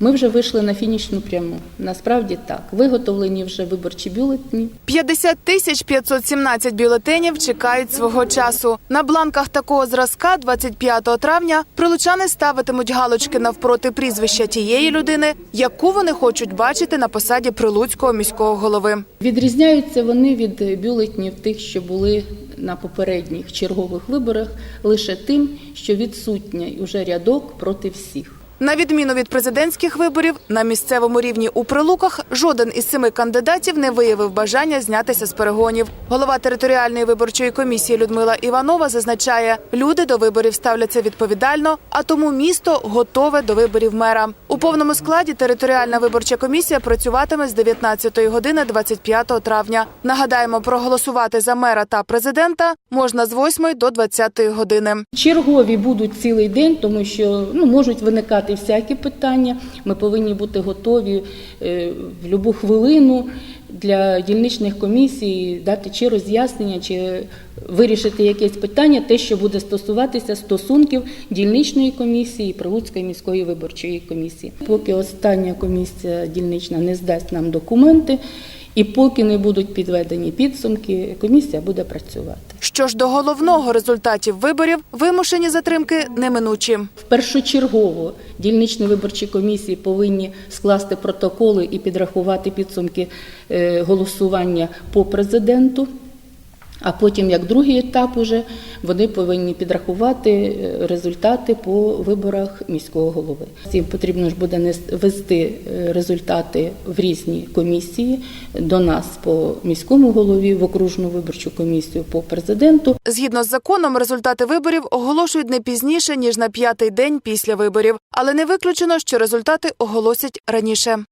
Ми вже вийшли на фінішну пряму. Насправді так. Виготовлені вже виборчі бюлетні. 50 тисяч 517 бюлетенів чекають свого часу. На бланках такого зразка 25 травня прилучани ставитимуть галочки навпроти прізвища тієї людини, яку вони хочуть бачити на посаді прилуцького міського голови. Відрізняються вони від бюлетнів тих, що були на попередніх чергових виборах, лише тим, що відсутній уже рядок проти всіх. На відміну від президентських виборів, на місцевому рівні у Прилуках жоден із семи кандидатів не виявив бажання знятися з перегонів. Голова територіальної виборчої комісії Людмила Іванова зазначає, люди до виборів ставляться відповідально, а тому місто готове до виборів мера. У повному складі територіальна виборча комісія працюватиме з 19 години 25 травня. Нагадаємо, проголосувати за мера та президента можна з 8 до 20 години. Чергові будуть цілий день, тому що ну, можуть виникати всякі питання. Ми повинні бути готові е, в будь-яку хвилину для дільничних комісій дати чи роз'яснення, чи вирішити якесь питання, те, що буде стосуватися стосунків дільничної комісії і Прилуцької міської виборчої комісії. Поки остання комісія дільнична не здасть нам документи, і поки не будуть підведені підсумки, комісія буде працювати. Що ж до головного результатів виборів, вимушені затримки неминучі. Першочергово дільничні виборчі комісії повинні скласти протоколи і підрахувати підсумки е, голосування по президенту. А потім, як другий етап, уже вони повинні підрахувати е, результати по виборах міського голови. Їм потрібно ж буде вести е, результати в різні комісії до нас по міському голові, в окружну виборчу комісію по президенту. Згідно з законом, результати виборів оголошують не пізніше ніж на п'ятий день після виборів, але не виключено, що результати оголосять раніше.